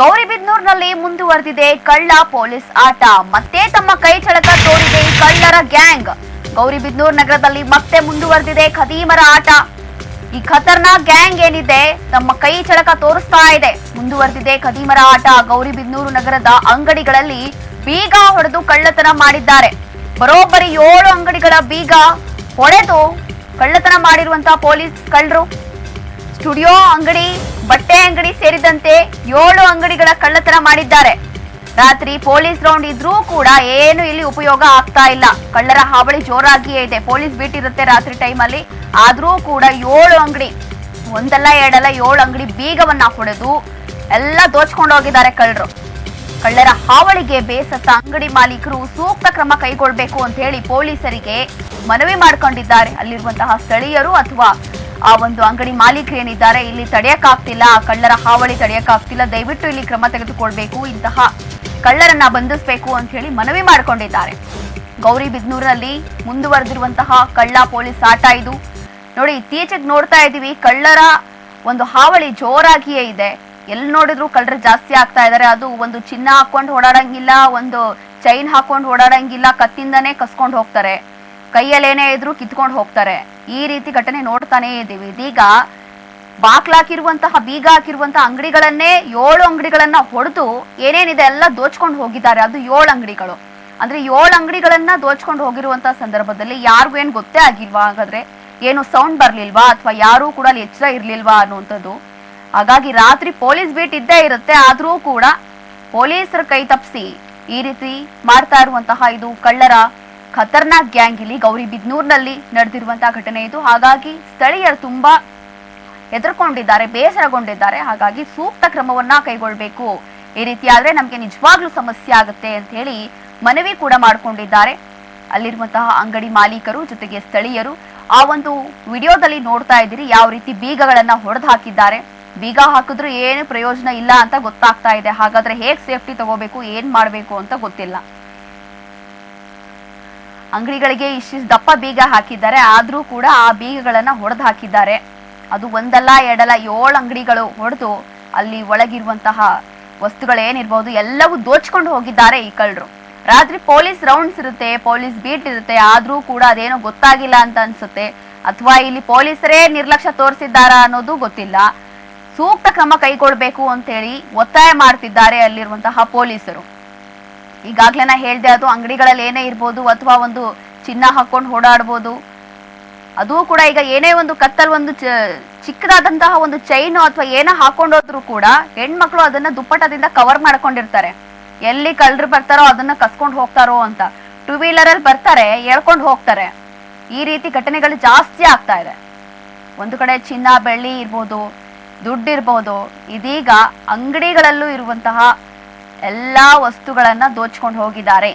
ಗೌರಿಬಿದ್ನೂರ್ನಲ್ಲಿ ಮುಂದುವರೆದಿದೆ ಕಳ್ಳ ಪೊಲೀಸ್ ಆಟ. ಮತ್ತೆ ತಮ್ಮ ಕೈ ಚಳಕ ತೋರಿದೆ ಕಳ್ಳರ ಗ್ಯಾಂಗ್. ಗೌರಿಬಿದ್ನೂರ್ ನಗರದಲ್ಲಿ ಮತ್ತೆ ಮುಂದುವರೆದಿದೆ ಖದೀಮರ ಆಟ. ಈ ಖತರ್ನಾಕ್ ಗ್ಯಾಂಗ್ ಏನಿದೆ, ತಮ್ಮ ಕೈ ಚಳಕ ತೋರಿಸ್ತಾ ಇದೆ. ಮುಂದುವರೆದಿದೆ ಖದೀಮರ ಆಟ. ಗೌರಿಬಿದ್ನೂರು ನಗರದ ಅಂಗಡಿಗಳಲ್ಲಿ ಬೀಗ ಹೊಡೆದು ಕಳ್ಳತನ ಮಾಡಿದ್ದಾರೆ. ಬರೋಬ್ಬರಿ ಏಳು ಅಂಗಡಿಗಳ ಬೀಗ ಹೊಡೆದು ಕಳ್ಳತನ ಮಾಡಿರುವಂತಹ ಪೊಲೀಸ್ ಕಳ್ಳರು. ಸ್ಟುಡಿಯೋ ಅಂಗಡಿ, ಬಟ್ಟೆ ಅಂಗಡಿ ಸೇರಿದಂತೆ ಏಳು ಅಂಗಡಿಗಳ ಕಳ್ಳತನ ಮಾಡಿದ್ದಾರೆ. ರಾತ್ರಿ ಪೊಲೀಸ್ ರೌಂಡ್ ಇದ್ರೂ ಕೂಡ ಏನು ಇಲ್ಲಿ ಉಪಯೋಗ ಆಗ್ತಾ ಇಲ್ಲ. ಕಳ್ಳರ ಹಾವಳಿ ಜೋರಾಗಿಯೇ ಇದೆ. ಪೊಲೀಸ್ ಬೀಟ್ ಇರುತ್ತೆ ರಾತ್ರಿ ಟೈಮಲ್ಲಿ. ಆದ್ರೂ ಕೂಡ ಏಳು ಅಂಗಡಿ, ಒಂದಲ್ಲ ಎರಡಲ್ಲ ಏಳು ಅಂಗಡಿ ಬೀಗವನ್ನ ಹೊಡೆದು ಎಲ್ಲ ದೋಚ್ಕೊಂಡು ಹೋಗಿದ್ದಾರೆ ಕಳ್ಳರು. ಕಳ್ಳರ ಹಾವಳಿಗೆ ಬೇಸತ್ತ ಅಂಗಡಿ ಮಾಲೀಕರು ಸೂಕ್ತ ಕ್ರಮ ಕೈಗೊಳ್ಬೇಕು ಅಂತ ಹೇಳಿ ಪೊಲೀಸರಿಗೆ ಮನವಿ ಮಾಡ್ಕೊಂಡಿದ್ದಾರೆ. ಅಲ್ಲಿರುವಂತಹ ಸ್ಥಳೀಯರು ಅಥವಾ ಆ ಒಂದು ಅಂಗಡಿ ಮಾಲೀಕರು ಏನಿದ್ದಾರೆ, ಇಲ್ಲಿ ತಡೆಯಕ್ಕಾಗ್ತಿಲ್ಲ ಕಳ್ಳರ ಹಾವಳಿ ತಡೆಯಕ್ಕಾಗ್ತಿಲ್ಲ. ದಯವಿಟ್ಟು ಇಲ್ಲಿ ಕ್ರಮ ತೆಗೆದುಕೊಳ್ಬೇಕು. ಇಂತಹ ಕಳ್ಳರನ್ನ ಬಂಧಿಸಬೇಕು ಅಂತ ಹೇಳಿ ಮನವಿ ಮಾಡಿಕೊಂಡಿದ್ದಾರೆ. ಗೌರಿಬಿದ್ನೂರಿನಲ್ಲಿ ಮುಂದುವರೆದಿರುವಂತಹ ಕಳ್ಳ ಪೊಲೀಸ್ ಆಟ ಇದು. ನೋಡಿ, ಇತ್ತೀಚೆಗೆ ನೋಡ್ತಾ ಇದ್ದೀವಿ, ಕಳ್ಳರ ಒಂದು ಹಾವಳಿ ಜೋರಾಗಿಯೇ ಇದೆ. ಎಲ್ಲಿ ನೋಡಿದ್ರು ಕಳ್ಳರು ಜಾಸ್ತಿ ಆಗ್ತಾ ಇದ್ದಾರೆ. ಅದು ಒಂದು ಚಿನ್ನ ಹಾಕೊಂಡು ಓಡಾಡಂಗಿಲ್ಲ, ಒಂದು ಚೈನ್ ಹಾಕೊಂಡು ಓಡಾಡಂಗಿಲ್ಲ ಕತ್ತಿಂದನೇ ಕಸ್ಕೊಂಡು ಹೋಗ್ತಾರೆ. ಕೈಯಲ್ಲಿ ಏನೇ ಇದ್ರು ಕಿತ್ಕೊಂಡು ಹೋಗ್ತಾರೆ. ಈ ರೀತಿ ಘಟನೆ ನೋಡ್ತಾನೇ ಇದ್ದೀವಿ. ಇದೀಗ ಬಾಕ್ಲಾಕಿರುವಂತಹ ಬೀಗ ಹಾಕಿರುವಂತಹ ಅಂಗಡಿಗಳನ್ನೇ ಏಳು ಅಂಗಡಿಗಳನ್ನ ಹೊಡೆದು ಏನೇನಿದೆ ಎಲ್ಲ ದೋಚ್ಕೊಂಡು ಹೋಗಿದ್ದಾರೆ. ಅದು ಏಳು ಅಂಗಡಿಗಳು. ಅಂದ್ರೆ ಏಳು ಅಂಗಡಿಗಳನ್ನ ದೋಚ್ಕೊಂಡು ಹೋಗಿರುವಂತಹ ಸಂದರ್ಭದಲ್ಲಿ ಯಾರಿಗೂ ಏನು ಗೊತ್ತೇ ಆಗಿಲ್ವಾ? ಹಾಗಾದ್ರೆ ಏನು ಸೌಂಡ್ ಬರ್ಲಿಲ್ವಾ? ಅಥವಾ ಯಾರೂ ಕೂಡ ಅಲ್ಲಿ ಎಚ್ಚರ ಇರ್ಲಿಲ್ವಾ ಅನ್ನುವಂಥದ್ದು. ಹಾಗಾಗಿ ರಾತ್ರಿ ಪೊಲೀಸ್ ಬೀಟ್ ಇದ್ದೇ ಇರುತ್ತೆ. ಆದ್ರೂ ಕೂಡ ಪೊಲೀಸರ ಕೈ ತಪ್ಪಿಸಿ ಈ ರೀತಿ ಮಾಡ್ತಾ ಇರುವಂತಹ ಇದು ಕಳ್ಳರ ಖತರ್ನಾಕ್ ಗ್ಯಾಂಗ್ ಇಲ್ಲಿ ಗೌರಿಬಿದ್ನೂರ್ನಲ್ಲಿ ನಡೆದಿರುವಂತಹ ಘಟನೆ ಇದು. ಹಾಗಾಗಿ ಸ್ಥಳೀಯರು ತುಂಬಾ ಹೆದರ್ಕೊಂಡಿದ್ದಾರೆ, ಬೇಸರಗೊಂಡಿದ್ದಾರೆ. ಹಾಗಾಗಿ ಸೂಕ್ತ ಕ್ರಮವನ್ನ ಕೈಗೊಳ್ಬೇಕು. ಈ ರೀತಿ ಆದ್ರೆ ನಮ್ಗೆ ನಿಜವಾಗ್ಲೂ ಸಮಸ್ಯೆ ಆಗುತ್ತೆ ಅಂತ ಹೇಳಿ ಮನವಿ ಕೂಡ ಮಾಡ್ಕೊಂಡಿದ್ದಾರೆ. ಅಲ್ಲಿರುವಂತಹ ಅಂಗಡಿ ಮಾಲೀಕರು ಜೊತೆಗೆ ಸ್ಥಳೀಯರು ಆ ಒಂದು ವಿಡಿಯೋದಲ್ಲಿ ನೋಡ್ತಾ ಇದ್ದೀರಿ, ಯಾವ ರೀತಿ ಬೀಗಗಳನ್ನ ಹೊಡೆದು ಹಾಕಿದ್ದಾರೆ ಬೀಗ ಹಾಕಿದ್ರು ಏನು ಪ್ರಯೋಜನ ಇಲ್ಲ ಅಂತ ಗೊತ್ತಾಗ್ತಾ ಇದೆ. ಹಾಗಾದ್ರೆ ಹೇಗ್ ಸೇಫ್ಟಿ ತಗೋಬೇಕು, ಏನ್ ಮಾಡ್ಬೇಕು ಅಂತ ಗೊತ್ತಿಲ್ಲ. ಅಂಗಡಿಗಳಿಗೆ ಇಷ್ಟಿಷ್ಟು ದಪ್ಪ ಬೀಗ ಹಾಕಿದ್ದಾರೆ. ಆದ್ರೂ ಕೂಡ ಆ ಬೀಗಗಳನ್ನ ಹೊಡೆದು ಹಾಕಿದ್ದಾರೆ ಅದು ಒಂದಲ್ಲ, ಎರಡಲ್ಲ, ಏಳು ಅಂಗಡಿಗಳು ಹೊಡೆದು ಅಲ್ಲಿ ಒಳಗಿರುವಂತಹ ವಸ್ತುಗಳೇನಿರ್ಬೋದು ಎಲ್ಲವೂ ದೋಚ್ಕೊಂಡು ಹೋಗಿದ್ದಾರೆ ಈ ಕಳ್ಳರು. ರಾತ್ರಿ ಪೊಲೀಸ್ ರೌಂಡ್ಸ್ ಇರುತ್ತೆ, ಪೊಲೀಸ್ ಬೀಟ್ ಇರುತ್ತೆ. ಆದ್ರೂ ಕೂಡ ಅದೇನೋ ಗೊತ್ತಾಗಿಲ್ಲ ಅಂತ ಅನ್ಸುತ್ತೆ. ಅಥವಾ ಇಲ್ಲಿ ಪೊಲೀಸರೇ ನಿರ್ಲಕ್ಷ್ಯ ತೋರಿಸಿದ್ದಾರಾ ಅನ್ನೋದು ಗೊತ್ತಿಲ್ಲ. ಸೂಕ್ತ ಕ್ರಮ ಕೈಗೊಳ್ಬೇಕು ಅಂತೇಳಿ ಒತ್ತಾಯ ಮಾಡ್ತಿದ್ದಾರೆ ಅಲ್ಲಿರುವಂತಹ ಪೊಲೀಸರು. ಈಗಾಗ್ಲೇ ನಾ ಹೇಳ್ದೆ ಅದು ಅಂಗಡಿಗಳಲ್ಲಿ ಏನೇ ಇರ್ಬೋದು ಅಥವಾ ಒಂದು ಚಿನ್ನ ಹಾಕೊಂಡು ಓಡಾಡ್ಬೋದು. ಅದು ಕೂಡ ಈಗ ಏನೇ ಒಂದು ಕತ್ತಲ್ ಒಂದು ಚಿಕ್ಕದಾದಂತಹ ಒಂದು ಚೈನು ಅಥವಾ ಏನೋ ಹಾಕೊಂಡೋದ್ರು ಕೂಡ ಹೆಣ್ಮಕ್ಳು ಅದನ್ನ ದುಪ್ಪಟದಿಂದ ಕವರ್ ಮಾಡ್ಕೊಂಡಿರ್ತಾರೆ. ಎಲ್ಲಿ ಕಳ್ಳರು ಬರ್ತಾರೋ ಅದನ್ನ ಕಸ್ಕೊಂಡು ಹೋಗ್ತಾರೋ ಅಂತ. ಟೂ ವೀಲರ್ ಅಲ್ಲಿ ಬರ್ತಾರೆ ಎಳ್ಕೊಂಡು ಹೋಗ್ತಾರೆ. ಈ ರೀತಿ ಘಟನೆಗಳು ಜಾಸ್ತಿ ಆಗ್ತಾ ಇದೆ. ಒಂದು ಕಡೆ ಚಿನ್ನ, ಬೆಳ್ಳಿ ಇರ್ಬೋದು, ದುಡ್ಡು ಇರ್ಬೋದು, ಇದೀಗ ಅಂಗಡಿಗಳಲ್ಲೂ ಇರುವಂತಹ ಎಲ್ಲಾ ವಸ್ತುಗಳನ್ನ ದೋಚ್ಕೊಂಡು ಹೋಗಿದ್ದಾರೆ.